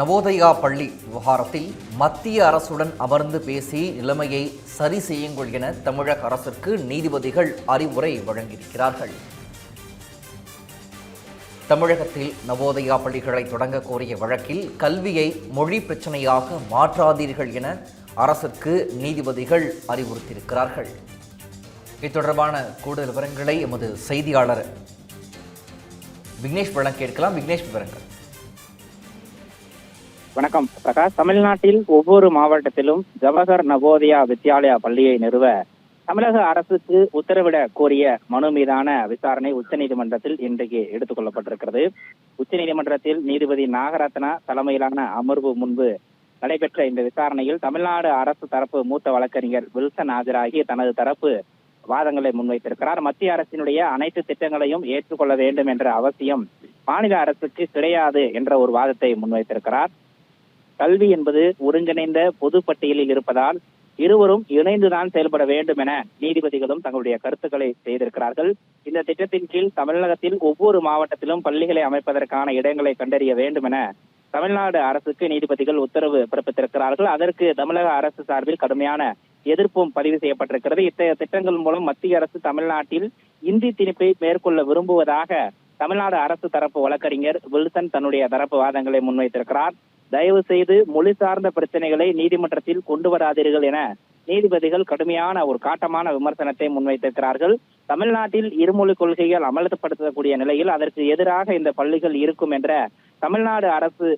நவோதயா பள்ளி விவகாரத்தில் மத்திய அரசுடன் அமர்ந்து பேசி நிலைமையை சரி செய்யுங்கள் என தமிழக அரசிற்கு நீதிபதிகள் அறிவுரை வழங்கியிருக்கிறார்கள். தமிழகத்தில் நவோதயா பள்ளிகளை தொடங்க கோரிய வழக்கில் கல்வியை மொழி பிரச்சனையாக மாற்றாதீர்கள் என அரசுக்கு நீதிபதிகள் அறிவுறுத்தியிருக்கிறார்கள். இது தொடர்பான கூடுதல் விவரங்களை எமது செய்தியாளர் விக்னேஷ் வழங்க கேட்கலாம் விக்னேஷ் விவரங்கள். வணக்கம். பிரகாஷ் தமிழ்நாட்டில் ஒவ்வொரு மாவட்டத்திலும் ஜவஹர் நவோதயா வித்யாலயா பள்ளியை நிறுவ தமிழக அரசுக்கு உத்தரவிட கோரிய மனு மீதான விசாரணை உச்சநீதிமன்றத்தில் இன்றைக்கு எடுத்துக் கொள்ளப்பட்டிருக்கிறது உச்சநீதிமன்றத்தில் நீதிபதி நாகரத்னா தலைமையிலான அமர்வு முன்பு நடைபெற்ற இந்த விசாரணையில் தமிழ்நாடு அரசு தரப்பு மூத்த வழக்கறிஞர் வில்சன் ஆஜராகி தனது தரப்பு வாதங்களை முன்வைத்திருக்கிறார். மத்திய அரசினுடைய அனைத்து திட்டங்களையும் ஏற்றுக்கொள்ள வேண்டும் என்ற அவசியம் மாநில அரசுக்கு கிடையாது என்ற ஒரு வாதத்தை முன்வைத்திருக்கிறார். கல்வி என்பது ஒருங்கிணைந்த பொது பட்டியலில் இருப்பதால் இருவரும் இணைந்துதான் செயல்பட வேண்டும் என நீதிபதிகளும் தங்களுடைய கருத்துக்களை செய்திருக்கிறார்கள். இந்த திட்டத்தின் கீழ் தமிழகத்தில் ஒவ்வொரு மாவட்டத்திலும் பள்ளிகளை அமைப்பதற்கான இடங்களை கண்டறிய வேண்டும் என தமிழ்நாடு அரசுக்கு நீதிபதிகள் உத்தரவு பிறப்பித்திருக்கிறார்கள். அதற்கு தமிழக அரசு சார்பில் கடுமையான எதிர்ப்பும் பதிவு செய்யப்பட்டிருக்கிறது. இத்தகைய திட்டங்கள் மூலம் மத்திய அரசு தமிழ்நாட்டில் இந்தி திணிப்பை மேற்கொள்ள விரும்புவதாக தமிழ்நாடு அரசு தரப்பு வழக்கறிஞர் வில்சன் தன்னுடைய தரப்பு வாதங்களை முன்வைத்திருக்கிறார். தயவு செய்து மொழி சார்ந்த பிரச்சனைகளை நீதிமன்றத்தில் கொண்டு வராதீர்கள் என நீதிபதிகள் கடுமையான ஒரு காட்டமான விமர்சனத்தை முன்வைத்திருக்கிறார்கள். தமிழ்நாட்டில் இருமொழி கொள்கைகள் அமல்படுத்தக்கூடிய நிலையில் அதற்கு எதிராக இந்த பள்ளிகள் இருக்கும் என்ற தமிழ்நாடு அரசு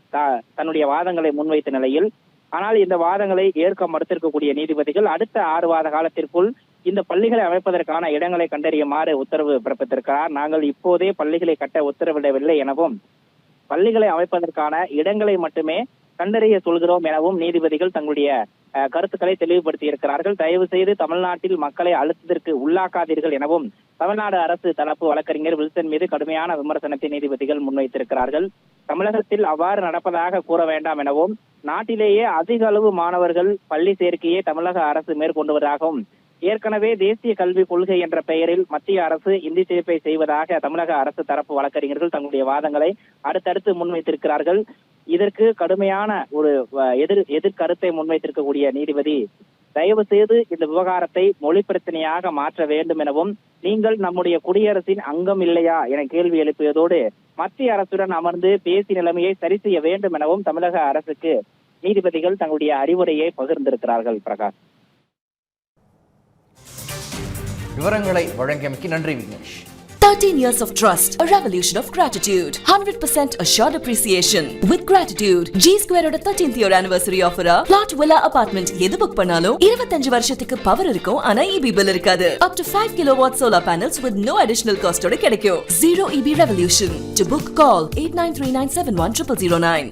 தன்னுடைய வாதங்களை முன்வைத்த நிலையில் ஆனால் இந்த வாதங்களை ஏற்க மறுத்திருக்கக்கூடிய நீதிபதிகள் அடுத்த ஆறு வாத காலத்திற்குள் இந்த பள்ளிகளை அமைப்பதற்கான இடங்களை கண்டறியுமாறு உத்தரவு பிறப்பித்திருக்கிறார். நாங்கள் இப்போதே பள்ளிகளை கட்ட உத்தரவிடவில்லை எனவும் பள்ளிகளை அமைப்பதற்கான இடங்களை மட்டுமே கண்டறிய சொல்கிறோம் எனவும் நீதிபதிகள் தங்களுடைய அஹ், கருத்துக்களை தெளிவுபடுத்தி இருக்கிறார்கள் தயவு செய்து தமிழ்நாட்டில் மக்களை அழுத்தத்திற்கு உள்ளாக்காதீர்கள் எனவும் தமிழ்நாடு அரசு தரப்பு வழக்கறிஞர் வில்சன் மீது கடுமையான விமர்சனத்தை நீதிபதிகள் முன்வைத்திருக்கிறார்கள். தமிழகத்தில் அவ்வாறு நடப்பதாக கூற வேண்டாம் எனவும் நாட்டிலேயே அதிக அளவு மாணவர்கள் பள்ளி சேர்க்கையை தமிழக அரசு மேற்கொண்டுவதாகவும் ஏற்கனவே தேசிய கல்விக் கொள்கை என்ற பெயரில் மத்திய அரசு இந்தி சேர்ப்பை செய்வதாக தமிழக அரசு தரப்பு வழக்கறிஞர்கள் தங்களுடைய வாதங்களை அடுத்தடுத்து முன்வைத்திருக்கிறார்கள். இதற்கு கடுமையான ஒரு எதிர் எதிர்கருத்தை முன்வைத்திருக்கக்கூடிய நீதிபதி தயவு செய்து இந்த விவகாரத்தை மொழி பிரச்சனையாக மாற்ற வேண்டும் எனவும் நீங்கள் நம்முடைய குடியரசின் அங்கம் இல்லையா என கேள்வி எழுப்பியதோடு மத்திய அரசுடன் அமர்ந்து பேசி நிலைமையை சரி செய்ய வேண்டும் எனவும் தமிழக அரசுக்கு நீதிபதிகள் தங்களுடைய அறிவுரையை பகிர்ந்திருக்கிறார்கள் பிரகாஷ். விவரங்களை வழங்கியமைக்கு நன்றி Vignesh 13 years of trust, a revolution of gratitude. 100% assured appreciation. With gratitude, G Square ஓட 13th year anniversary offer plot villa apartment எது புக் பண்ணாலும் 25 வருஷத்துக்கு பவர் இருக்கும் ஆனா EB bill இருக்காது. Up to 5 kilowatt solar panels with no additional cost ஓட கிடைக்கும். Zero EB revolution. To book call 8939710009.